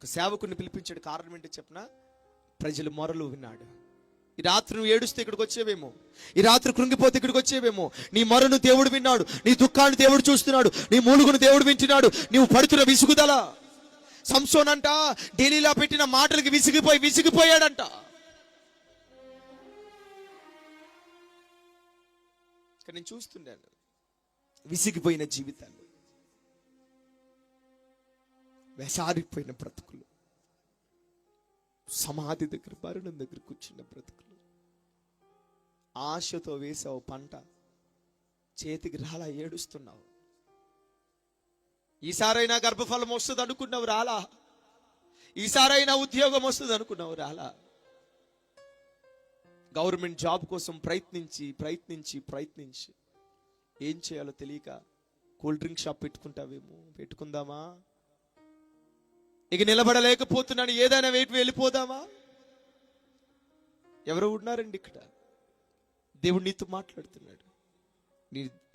ఒక సేవకుని పిలిపించాడు కారణం ఏంటి చెప్పిన? ప్రజలు మొరలు విన్నాడు. ఈ రాత్రి నువ్వు ఏడుస్తే ఇక్కడికి వచ్చేవేమో? ఈ రాత్రి కృంగిపోతే ఇక్కడికి వచ్చేవేమో? నీ మొరను దేవుడు విన్నాడు నీ దుఃఖాన్ని దేవుడు చూస్తున్నాడు నీ మూలుగును దేవుడు వింటున్నాడు నీవు పడుతున్న విసుగుదల. సంసోన్ అంట ఢిల్లీలో పెట్టిన మాటలకి విసిగిపోయి విసిగిపోయాడంట. ఇక్కడ నేను చూస్తున్నాను విసిగిపోయిన జీవితాన్ని. వెసారిపోయిన బ్రతుకులు. సమాధి దగ్గర మరణం దగ్గర కూర్చున్న బ్రతుకులు. ఆశతో వేసావు పంట చేతికి రాలా ఏడుస్తున్నావు. ఈసారైనా గర్భఫలం వస్తుంది అనుకున్నావు రాలా? ఈసారైనా ఉద్యోగం వస్తుంది అనుకున్నావు రాలా? గవర్నమెంట్ జాబ్ కోసం ప్రయత్నించి ప్రయత్నించి ప్రయత్నించి ఏం చేయాలో తెలియక కూల్ డ్రింక్ షాప్ పెట్టుకుంటావేమో పెట్టుకుందామా? ఇక నిలబడలేకపోతున్నాను. ఏదైనా వెయిట్ వెళ్ళిపోదామా? ఎవరు ఉన్నారండి ఇక్కడ. దేవుడు నీతో మాట్లాడుతున్నాడు.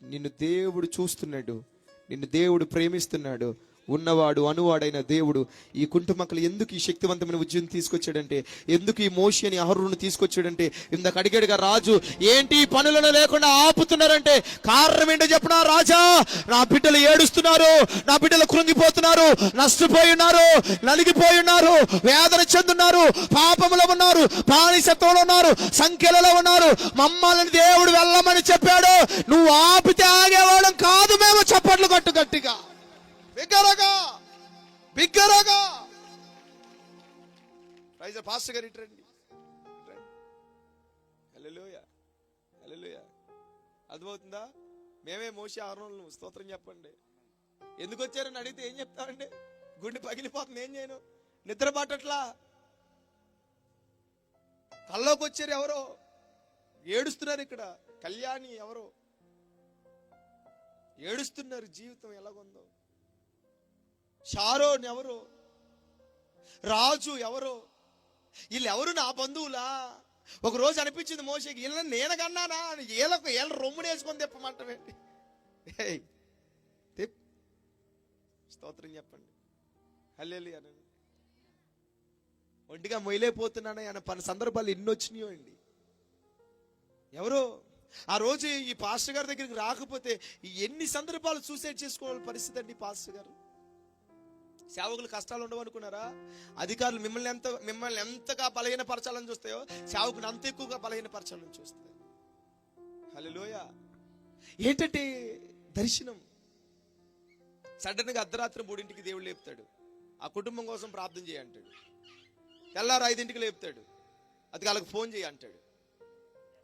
నిన్ను దేవుడు చూస్తున్నాడు. నిన్ను దేవుడు ప్రేమిస్తున్నాడు. ఉన్నవాడు అనువాడైన దేవుడు ఈ కుంటుమక్కలు ఎందుకు ఈ శక్తివంతమైన ఉద్యమం తీసుకొచ్చాడంటే ఎందుకు ఈ మోషి అని అహరును తీసుకొచ్చాడంటే ఇందాక అడిగాడుగా రాజు ఏంటి ఈ పనులను లేకుండా ఆపుతున్నారంటే కారణం ఏంటో చెప్పనా రాజా? నా బిడ్డలు ఏడుస్తున్నారు నా బిడ్డలు కృంగిపోతున్నారు నష్టపోయి ఉన్నారు నలిగిపోయి ఉన్నారు వేదన చెందున్నారు పాపములో ఉన్నారు బానిసత్వంలో ఉన్నారు సంఖ్యలలో ఉన్నారు. మమ్మల్ని దేవుడు వెళ్ళమని చెప్పాడు నువ్వు ఆపితే ఆగేవాడు కాదు మేము చప్పట్లు కట్టు గట్టిగా. బిగ్గరగా బిగ్గరగా. రైజర్ పాస్టర్ గారు ఇటు రండి. హల్లెలూయా అర్థమవుతుందా? మేమే మోసి ఆరును స్తోత్రం చెప్పండి. ఎందుకు వచ్చారని అడిగితే ఏం చెప్తామండి గుండె పగిలిపోతుంది ఏం చేయను? నిద్ర పట్టట్లా? కల్లోకి వచ్చారు ఎవరో? ఏడుస్తున్నారు ఇక్కడ. కళ్యాణి ఎవరో? ఏడుస్తున్నారు జీవితం ఎలాగుందో? షారోన్ ఎవరు? రాజు ఎవరు? వీళ్ళు ఎవరు నా బంధువులా? ఒక రోజు అనిపించింది మోసేకి వీళ్ళని నేను కన్నానా? వీళ్ళకు వీళ్ళ రొమ్ముడు వేసుకొని తెప్పమంటమేంటి స్తోత్రం చెప్పండి. హల్లెలి అని ఒంటిగా మొయిలైపోతున్నాను ఆయన పని సందర్భాలు ఎన్ని వచ్చినాయో అండి. ఎవరో? ఆ రోజు ఈ పాస్టర్ గారి దగ్గరికి రాకపోతే ఎన్ని సందర్భాలు సూసైడ్ చేసుకోవాలి పరిస్థితి అండి పాస్టర్ గారు? సేవకులు కష్టాలు ఉండవు అనుకున్నారా? అధికారులు మిమ్మల్ని ఎంత మిమ్మల్ని ఎంతగా బలహీనపరచాలని చూస్తాయో సేవకుని అంత ఎక్కువగా బలహీనపరచాలని చూస్తాయి. హలోయ ఏంటంటే దర్శనం. సడన్గా అర్ధరాత్రి మూడింటికి దేవుడు లేపుతాడు. ఆ కుటుంబం కోసం ప్రార్థన చేయి అంటాడు. తెల్లారు ఐదింటికి లేపుతాడు. అది వాళ్ళకి ఫోన్ చేయి అంటాడు.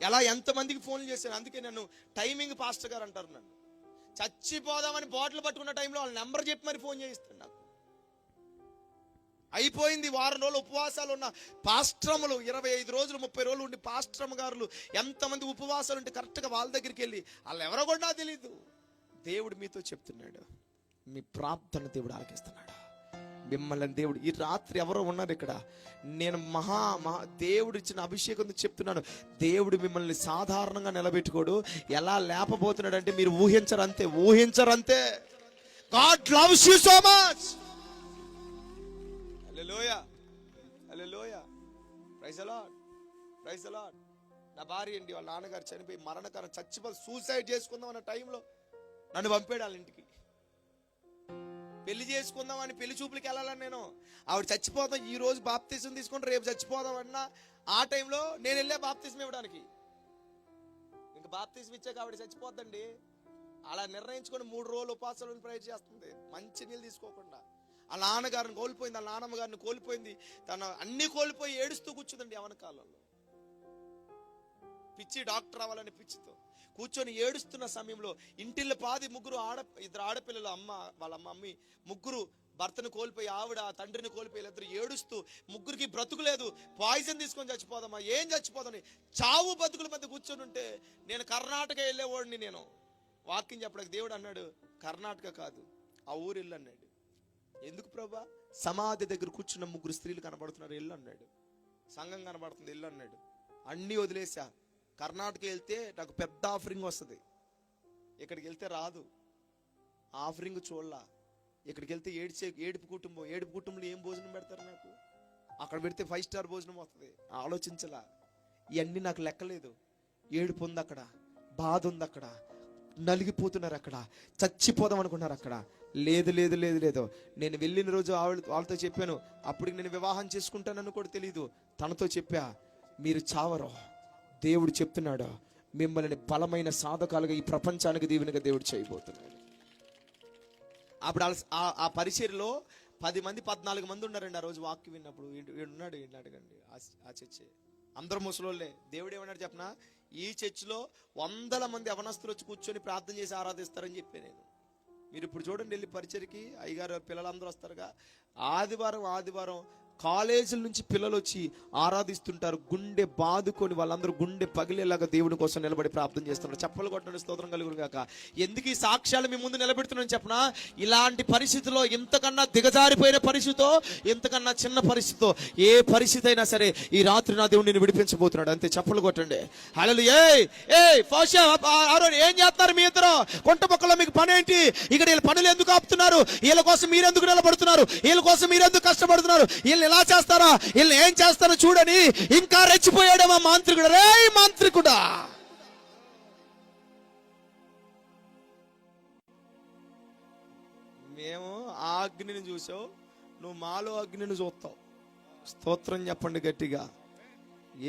ఎలా ఎంతమందికి ఫోన్లు చేశాను అందుకే నన్ను టైమింగ్ పాస్టర్ గారు అంటారు నన్ను. చచ్చిపోదామని బాటిల్ పట్టుకున్న టైంలో వాళ్ళ నెంబర్ చెప్పి మరి ఫోన్ చేయిస్తాడు నాకు. అయిపోయింది వారం రోజులు ఉపవాసాలు ఉన్న పాస్ట్రములు ఇరవై ఐదు రోజులు ముప్పై రోజులు ఉండి పాస్ట్రమ్ గారులు ఎంతమంది ఉపవాసాలు ఉంటే కరెక్ట్గా వాళ్ళ దగ్గరికి వెళ్ళి వాళ్ళు ఎవరో కూడా తెలియదు తెలీదు. దేవుడు మీతో చెప్తున్నాడు. మీ ప్రార్థన దేవుడు ఆలకిస్తున్నాడు. మిమ్మల్ని దేవుడు ఈ రాత్రి ఎవరో ఉన్నారు ఇక్కడ. నేను మహా మహా దేవుడు ఇచ్చిన అభిషేకం చెప్తున్నాను. దేవుడు మిమ్మల్ని సాధారణంగా నిలబెట్టుకోడు. ఎలా లేపబోతున్నాడు అంటే మీరు ఊహించరు అంతే ఊహించరు అంతే God loves you so much hallelujah లోయ ప్రైజ్ అలాడ్ ప్రైజ్ అలాడ్ నా భార్య అండి వాళ్ళ నాన్నగారు చనిపోయి మరణకరం చచ్చిపోయి సూసైడ్ చేసుకుందాం అన్న టైంలో నన్ను పంపాడు వాళ్ళ ఇంటికి. పెళ్ళి చేసుకుందాం అని పెళ్ళి చూపులకి వెళ్ళాలని నేను. ఆవిడ చచ్చిపోతాం ఈ రోజు బాప్తీసం తీసుకుని రేపు చచ్చిపోదాం అన్నా ఆ టైంలో నేను వెళ్ళే బాప్తీసం ఇవ్వడానికి. ఇంకా బాప్తీసం ఇచ్చాక ఆవిడ చచ్చిపోద్దండి. అలా నిర్ణయించుకొని మూడు రోజులు ఉపాసాలను ప్రయత్నం చేస్తుంది. మంచి నీళ్ళు తీసుకోకుండా. ఆ నాన్నగారిని కోల్పోయింది ఆ నాన్నమ్మ గారిని కోల్పోయింది. తన అన్ని కోల్పోయి ఏడుస్తూ కూర్చుందండి యవన కాలంలో. పిచ్చి డాక్టర్ అవ్వాలని పిచ్చితో. కూర్చొని ఏడుస్తున్న సమయంలో ఇంటిల్ల పాది ముగ్గురు ఆడ ఇద్దరు ఆడపిల్లలు అమ్మ వాళ్ళ మమ్మీ ముగ్గురు భర్తను కోల్పోయి ఆవిడ ఆ తండ్రిని కోల్పోయి ఇద్దరు ఏడుస్తూ ముగ్గురికి బ్రతుకు లేదు. పాయిజన్ తీసుకొని చచ్చిపోదామా? ఏం చచ్చిపోదని చావు బతుకుల మధ్య కూర్చొని ఉంటే నేను కర్ణాటక వెళ్ళేవాడిని నేను. వాక్యం చెప్పడానికి దేవుడు అన్నాడు కర్ణాటక కాదు ఆ ఊరు అన్నాడు. ఎందుకు ప్రభా? సమాధి దగ్గర కూర్చున్న ముగ్గురు స్త్రీలు కనబడుతున్నారు ఇల్లు అన్నాడు. సంఘం కనబడుతుంది ఇల్లు అన్నాడు. అన్నీ వదిలేసా కర్ణాటక వెళ్తే నాకు పెద్ద ఆఫరింగ్ వస్తుంది. ఇక్కడికి వెళ్తే రాదు. ఆఫరింగ్ చూడలా. ఇక్కడికి వెళ్తే ఏడ్చే ఏడుపు కుటుంబం ఏడుపు కుటుంబంలో ఏం భోజనం పెడతారు నాకు? అక్కడ పెడితే ఫైవ్ స్టార్ భోజనం వస్తుంది. ఆలోచించలా. ఇవన్నీ నాకు లెక్కలేదు. ఏడుపు ఉంది అక్కడ బాధ ఉంది అక్కడ నలిగిపోతున్నారు అక్కడ చచ్చిపోదాం అనుకున్నారు అక్కడ. లేదు లేదు లేదు లేదు. నేను వెళ్ళిన రోజు ఆవిడ వాళ్ళతో చెప్పాను అప్పటికి నేను వివాహం చేసుకుంటానని కూడా తెలియదు తనతో చెప్పా మీరు చావరు. దేవుడు చెప్తున్నాడు మిమ్మల్ని బలమైన సాధకాలుగా ఈ ప్రపంచానికి దీవెనగా దేవుడు చేయబోతున్నాడు. అప్పుడు ఆ- ఆ- ఆ పది మంది పద్నాలుగు మంది ఉన్నారండి ఆ రోజు వాక్యం విన్నప్పుడు. ఉన్నాడు ఈయన అడగండి. ఆ- చర్చి. అందరు ముసలోళ్ళే. దేవుడు ఏమన్నాడు చెప్పనా? ఈ చర్చిలో వందల మంది అవనస్తులు వచ్చి కూర్చొని ప్రార్థన చేసి ఆరాధిస్తారని చెప్పాను నేను. మీరు ఇప్పుడు చూడండి వెళ్ళి పరిచయకి అయ్యగారు పిల్లలందరూ వస్తారుగా. ఆదివారం ఆదివారం కాలేజీల నుంచి పిల్లలు వచ్చి ఆరాధిస్తుంటారు గుండె బాదుకొని వాళ్ళందరూ గుండె పగిలేలాగా దేవుడి కోసం నిలబడి ప్రార్థన చేస్తున్నారు. చెప్పలు కొట్టండి స్తోత్రం కలుగురు కాక ఎందుకు ఈ సాక్ష్యాలు మీ ముందు నిలబెడుతున్నాను చెప్పనా? ఇలాంటి పరిస్థితిలో ఇంతకన్నా దిగజారిపోయిన పరిస్థితితో ఇంతకన్నా చిన్న పరిస్థితితో ఏ పరిస్థితి అయినా సరే ఈ రాత్రి నా దేవుడిని విడిపించబోతున్నాడు. అంతే చెప్పలు కొట్టండి. హలో ఏ ఏ ఫోషా ఏం చేస్తున్నారు మీ ఇద్దరు? కొంట మొక్కలో మీకు పని ఏంటి? ఇక్కడ వీళ్ళ పనులు ఎందుకు ఆపుతున్నారు? వీళ్ళ కోసం మీరు ఎందుకు నిలబడుతున్నారు? వీళ్ళ కోసం మీరు ఎందుకు కష్టపడుతున్నారు? వీళ్ళు ఎలా చేస్తారా వీళ్ళు ఏం చేస్తారో చూడని ఇంకా రెచ్చిపోయాడేమో మాంత్రికుడు. రే మాంత్రికుడా! మేము ఆ అగ్నిని చూసావు నువ్వు మాలో అగ్నిని చూస్తావు. స్తోత్రం చెప్పండి గట్టిగా.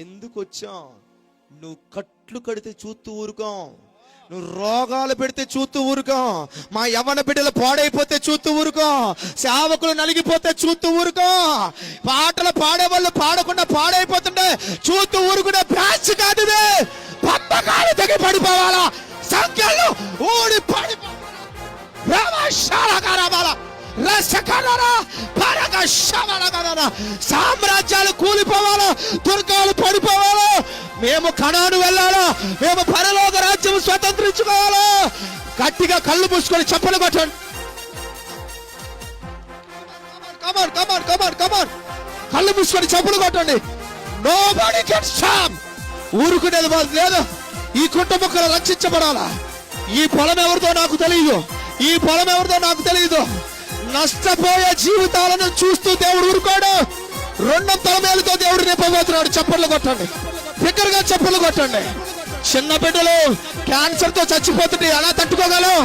ఎందుకు వచ్చాం? నువ్వు కట్లు కడితే చూస్తూ ఊరుకోం. నువ్వు రోగాలు పెడితే చూస్తూ ఊరుకో. మా యవన బిడ్డలు పాడైపోతే చూస్తూ ఊరుకో. సేవకులు నలిగిపోతే చూస్తూ ఊరుకో. పాటలు పాడేవాళ్ళు పాడకుండా పాడైపోతుంటే చూస్తూ ఊరుకునే బ్యాచ్ కాదు ఇది. పంపకాలు తెగి పడిపోవాలా. సంఖ్యలు ఊడి పడిపోవాలా. రమశాలకరబల, రసకరర, సామ్రాజ్యాలు కూలిపోవాలో దుర్గాలు పడిపోవాలో? మేము కణాను వెళ్ళాలో? మేము పరలోక రాజ్యం స్వతంత్రించుకోవాలో? గట్టిగా కళ్ళు మూసుకొని చెప్పలు కొట్టండి. కమాన్ కమాన్ కమాన్ కమాన్ కళ్ళు మూసుకొని చెప్పులు కొట్టండి. నో బడీ కెన్ స్టాప్ ఊరుకునేది లేదు. ఈ కుటుంబకులు రక్షించబడాలా? ఈ పొలం ఎవరిదో నాకు తెలియదు. ఈ పొలం ఎవరిదో నాకు తెలియదు. నష్టపోయే జీవితాలను చూస్తూ దేవుడు ఊరుకోడు. రెండు తలమేలతో దేవుడు నింపబోతున్నాడు. చప్పట్లు కొట్టండి. బిగ్గరగా చప్పట్లు కొట్టండి. చిన్న బిడ్డలు క్యాన్సర్తో చచ్చిపోతుంటే ఎలా తట్టుకోగలవు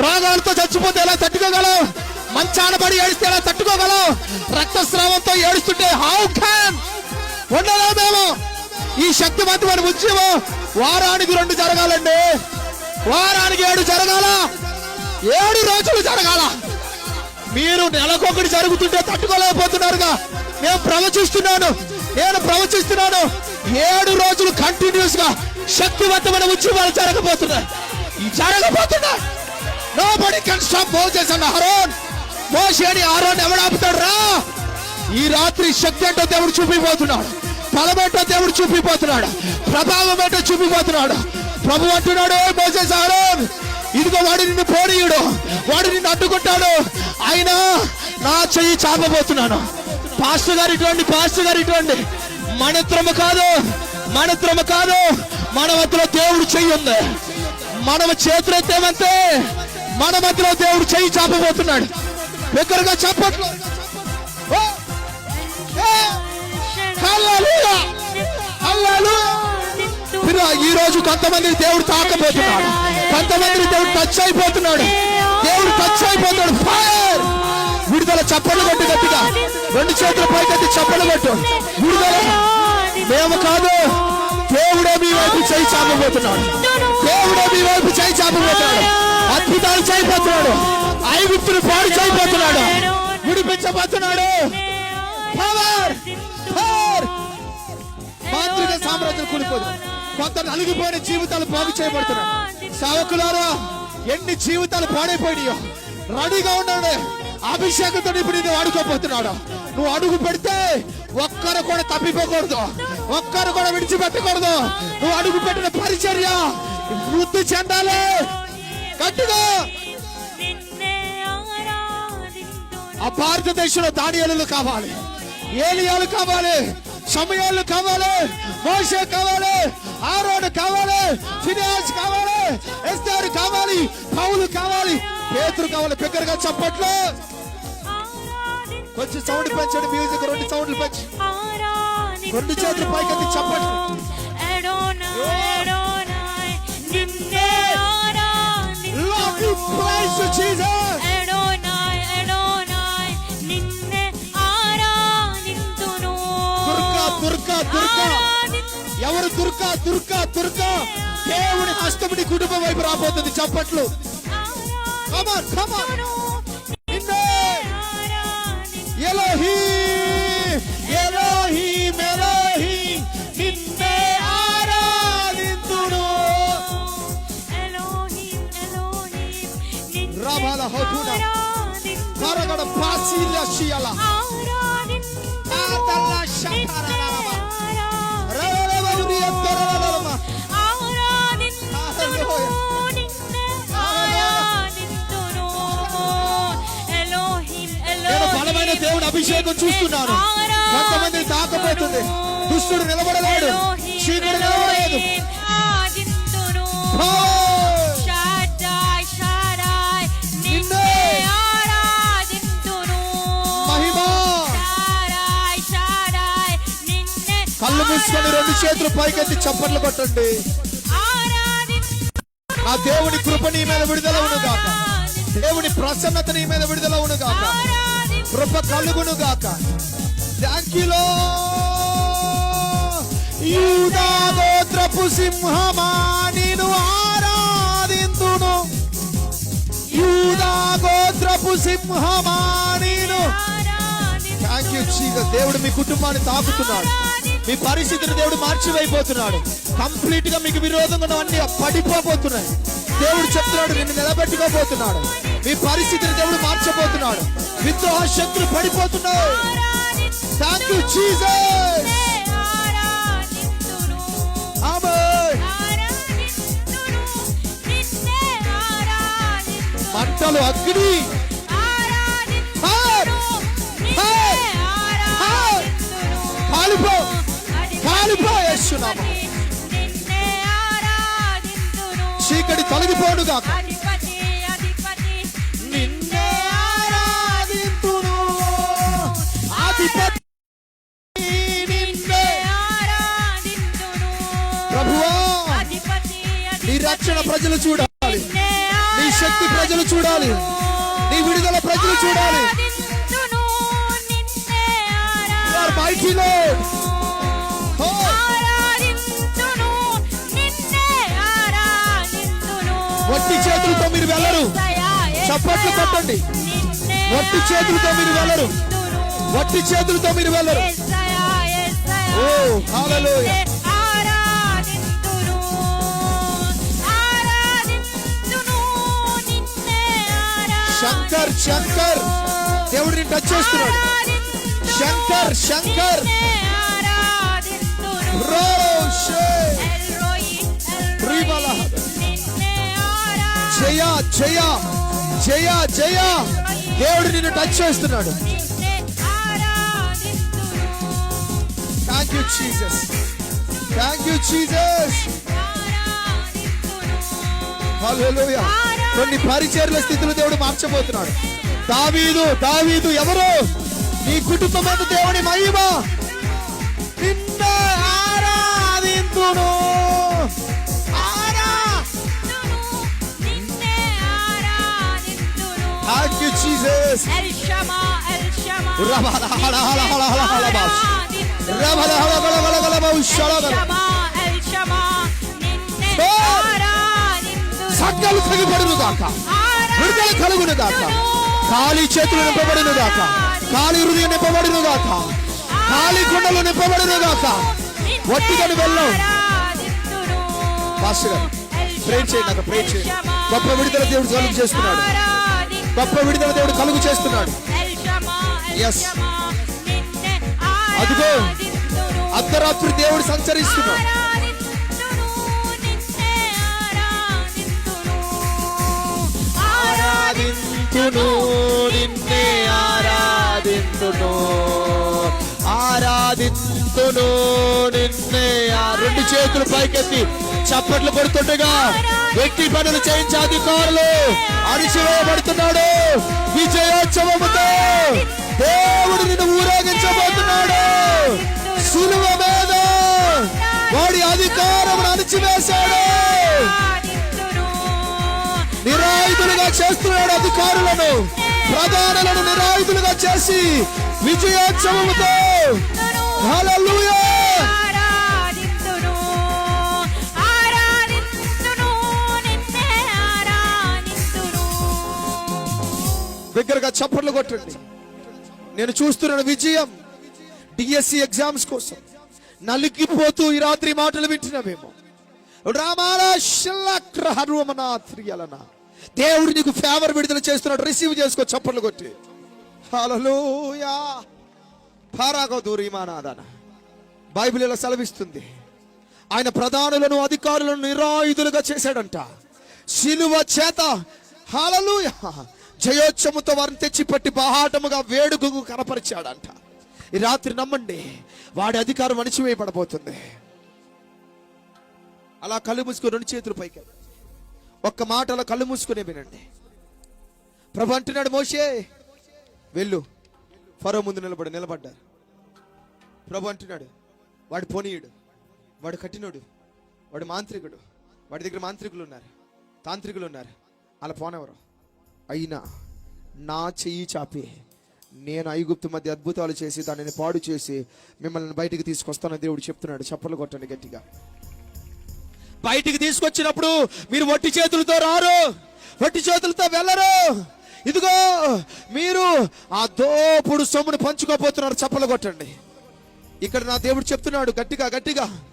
రోగాలతో చచ్చిపోతే ఎలా తట్టుకోగలవు మంచాన పడి ఏడిస్తే ఎలా తట్టుకోగలవు రక్తస్రావంతో ఏడుస్తుంటే హౌ క్యాన్ ఉండదా మేము? ఈ శక్తివంతమైన ఉద్యమం వారానికి రెండు జరగాలండి. వారానికి ఏడు జరగాల? ఏడు రోజులు జరగాల? మీరు నెలకొకటి జరుగుతుంటే తట్టుకోలేకపోతున్నారుగా. నేను ప్రవచిస్తున్నాను. నేను ప్రవచిస్తున్నాను. ఏడు రోజులు కంటిన్యూస్గా శక్తివంతమైన ఉద్యమాలు జరగబోతున్నాయి. ఈ జరగబోతున్నాయి. నో బడి కెన్ స్టాప్ మోజెస్ అన్న హరోన్ మోషేని హరోన్ ఎవడు ఆపుతాడు? రా. ఈ రాత్రి శక్తి ఏంటో దేవుడు చూపిపోతున్నాడు. బలమేంటో దేవుడు చూపిపోతున్నాడు. ప్రభావం ఏంటో చూపిపోతున్నాడు. ప్రభు అంటున్నాడు మోజెస్ హరోన్ ఇదిగో వాడు నిన్ను పోనీయుడు. వాడు నిన్ను అడ్డుకుంటాడు అయినా నా చెయ్యి చాపబోతున్నాను. పాస్టర్ గారు ఇటువంటి పాస్టర్ గారు ఇటువంటి. మనత్రము కాదు మనత్రము కాదు. మన మధ్యలో దేవుడు చెయ్యి ఉంది. మనము చేతులెత్తేమంతే మన మధ్యలో దేవుడు చెయ్యి చాపబోతున్నాడు. దగ్గరగా చెప్పట్లు! హల్లెలూయా! హల్లెలూయా! ఈ రోజు కొంతమంది దేవుడు తాకపోతున్నాడు కొంతమంది దేవుడు టచ్ అయిపోతున్నాడు. దేవుడు టచ్ అయిపోతున్నాడు. ఫైర్ విడుదల చప్పట్లు కొట్టు గట్టిగా. రెండు చేతుల పైకెత్తి చప్పట్లు కొట్టు. విడుదల. మేము కాదు. దేవుడే మీ వైపు చేయి చాపబోతున్నాడు. దేవుడే మీ వైపు చేయి చాపబోతున్నాడు. అద్భుతాలు చేయబోతున్నాడు ఐగుప్తులు పాడు చేయబోతున్నాడు విడిపించబోతున్నాడు. పవర్ పవర్ మాంత్రిక సామ్రాజ్యం కూలిపోతుంది కొంత నలిగిపోయిన జీవితాలు బాగు చేయబడుతున్నాయి. సేవకులారా ఎన్ని జీవితాలు పాడైపోయినాయో. రెడీగా ఉన్నాడు. అభిషేకంతో ఇప్పుడు నేను వాడుకోబోతున్నాడు. నువ్వు అడుగు పెడితే ఒక్కరు కూడా తప్పిపోకూడదు. ఒక్కరు కూడా విడిచిపెట్టకూడదు. నువ్వు అడుగు పెట్టిన పరిచర్య వృద్ధి చెందాలి. గట్టిగా. ఆ భారతదేశంలో దానియాలు కావాలి. ఏలియాలు కావాలి. సమయాలు కావాలి. మోషే కావాలి ఆరోడు కావాలి ఫినాన్స్ కావాలి ఎస్తారు కావాలి పౌలు కావాలి పేతురు కావాలి బిగ్గరగా చప్పట్లు కొంచెం సౌండ్ పెంచండి మ్యూజిక్ రెండు సౌండ్లు పెంచి. రెండు చేతులు చెప్పండి. నిన్నే Love you, praise you. Jesus. ఎవరు దుర్గా దుర్గా దుర్గా? దేవుని హస్తముడి కుటుంబం వైపు రాబోతుంది చప్పట్లు. Come on, అభిషేకం చూస్తున్నాను కొంతమంది తాకపోతుంది దుష్టుడు నిలబడలేడు. చీకుడు నిలబడలేదు. కళ్ళు మూసుకొని రెండు చేతులు పైకెత్తి చప్పట్లు కొట్టండి. నా దేవుని కృప నీ మీద విడుదల ఉను గాక దేవుని ప్రసన్నత నీ మీద విడుదల ఉను గాక. కృప కలుగును గాక థ్యాంక్ యూ లో యూదా గోత్రపు సింహమా నేను ఆరాధింతును. యూదా గోత్రపు సింహమా నేను థ్యాంక్ యూ జీసస్ దేవుడు మీ కుటుంబాన్ని తాకుతున్నాడు. మీ పరిస్థితిని దేవుడు మార్చివైపోతున్నాడు. కంప్లీట్గా మీకు విరోధంగా ఉన్నవన్నీ పడిపోబోతున్నాయి. దేవుడు చెప్తున్నాడు నిన్ను నిలబెట్టుకోబోతున్నాడు. మీ పరిస్థితిని దేవుడు మార్చబోతున్నాడు. విద్రోహ శక్తులు పడిపోతున్నాడు. థ్యాంక్ యూ జీసస్ మంటలు అగ్ని. కాలిపో. కాలిపో వేస్తున్నాము చీకటి తొలగిపోను గాక అధిపతి అధిపతి నిన్నే ఆరాధింతును అధిపతి నిన్నే ఆరాధింతును ప్రభువా నీ రక్షణ ప్రజలు చూడాలి. నీ శక్తి ప్రజలు చూడాలి. నీ విడుదల ప్రజలు చూడాలి. You are mighty Lord. వట్టి చేతులతో మీరు వెళ్ళరు. చప్పట్లు కొట్టండి. వట్టి చేతులతో మీరు వెళ్ళరు. వట్టి చేతులతో మీరు వెళ్ళరు. ఓ, శంకర్ శంకర్. దేవుడిని టచ్ చేస్తున్నాడు. శంకర్ శంకర్. రోషే. రిబల జయ జయ జయ జయ. దేవుడు నిన్ను టచ్ చేస్తున్నాడు. Thank you Jesus thank you Jesus కొన్ని పరిచర్ల స్థితిలో దేవుడు మార్చబోతున్నాడు. దావీదు దావీదు ఎవరు? నీ కుటుంబం దేవుని మహిమ. నిన్న ఆరాధింతును. థ్యాంక్ యూ జీసస్ రబల హల హల హల హల హల బాస్ రబల హల గల గల గల బాస్ షలగల సగ్గలు తెగిపడును గాక విడుదల కలుగును గాక ఖాళీ చేతులు నింపబడును గాక ఖాళీ హృదయం నింపబడును గాక ఖాళీ గుండెలు నింపబడును గాక వట్టిగని వెళ్ళం పాస్టర్ గారు ప్రేర్ చేయండి నాకు ప్రేర్ చేయండి గొప్ప విడుదల దేవుడు కలుగు చేస్తున్నాడు గొప్ప విడుదల దేవుడు కలుగు చేస్తున్నాడు. Yes. అదిగో అర్ధరాత్రి దేవుడు సంచరిస్తున్నాడు. ఆరాధింతును నిన్నే ఆరాధింతును ఆరాధింతును నిన్నే ఆ- రెండు చేతులు పైకెత్తి. చప్పట్లు కొడుతుండగా వ్యక్తి పనులు చేయించే అధికారులు అణిచివేయబడుతున్నాడు. విజయోత్సవముతో దేవుడు నిన్ను ఊరేగించబోతున్నాడు. సులువ మీద వాడి అధికారం అణిచివేశాడు. నిరాయుధులుగా చేస్తున్నాడు అధికారులను. ప్రధానులను నిరాయుధులుగా చేసి విజయోత్సవముతో. హల్లెలూయా! దగ్గరగా చప్పట్లు కొట్టండి. నేను చూస్తున్నాను విజయం. డిఎస్సి ఎగ్జామ్స్ కోసం నలిగిపోతూ ఈ రాత్రి మాటలు వింటున్నామేమో రామాల దేవుడు నీకు ఫేవర్ విడుదల చేస్తున్నాడు. రిసీవ్ చేసుకో చప్పట్లు కొట్టి. హలోయా పారాగో దూరిమానాదన బైబిల్ ఇలా సెలవిస్తుంది. ఆయన ప్రధానులను అధికారులను నిరాయుధులుగా చేశాడంట. శిలువ చేత. హలలుయా జయోత్సముతో వారిని తెచ్చిపట్టి బహాటముగా వేడుకకు కనపరిచాడంట. ఈ రాత్రి నమ్మండి వాడి అధికారం అణిచివేయబడబోతుంది. అలా కళ్ళు మూసుకుని రెండు చేతులు పైకి ఒక్క మాట అలా కళ్ళు మూసుకునే వినండి. ప్రభు అంటున్నాడు మోషే వెళ్ళు. ఫరో ముందు నిలబడి నిలబడ్డారు. ప్రభు అంటున్నాడు వాడు పోనీయుడు వాడు కఠినుడు వాడు మాంత్రికుడు వాడి దగ్గర మాంత్రికులు ఉన్నారు తాంత్రికులు ఉన్నారు అలా పోనెవరు అయినా నా చెయ్యి చాపి నేను ఐగుప్తు మధ్య అద్భుతాలు చేసి దానిని పాడు చేసి మిమ్మల్ని బయటికి తీసుకొస్తానని దేవుడు చెప్తున్నాడు. చప్పలు కొట్టండి గట్టిగా. బయటికి తీసుకొచ్చినప్పుడు మీరు వట్టి చేతులతో రారు వట్టి చేతులతో వెళ్ళరు. ఇదిగో మీరు ఆ దోపుడు సొమ్మును పంచుకోపోతున్నారు చప్పలు కొట్టండి. ఇక్కడ నా దేవుడు చెప్తున్నాడు గట్టిగా గట్టిగా.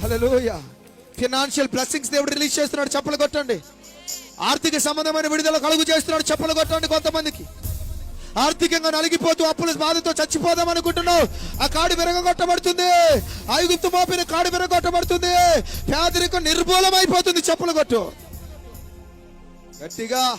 హలోయ ఫినాన్షియల్ బ్లెస్సింగ్స్ దేవుడు రిలీజ్ చేస్తున్నాడు. చప్పలు కొట్టండి. ఆర్థిక సంబంధమైన విడుదల కలుగు చేస్తున్నాడు చెప్పులు కొట్టండి కొంతమందికి. ఆర్థికంగా నలిగిపోతూ అప్పుల బాధతో చచ్చిపోదాం అనుకుంటున్నావు. ఆ కాడు విరగొట్టబడుతుంది ఐగుప్తు మోపిన కాడు విరగొట్టబడుతుంది. పేదరికం నిర్మూలమైపోతుంది చెప్పులు కొట్టు. గట్టిగా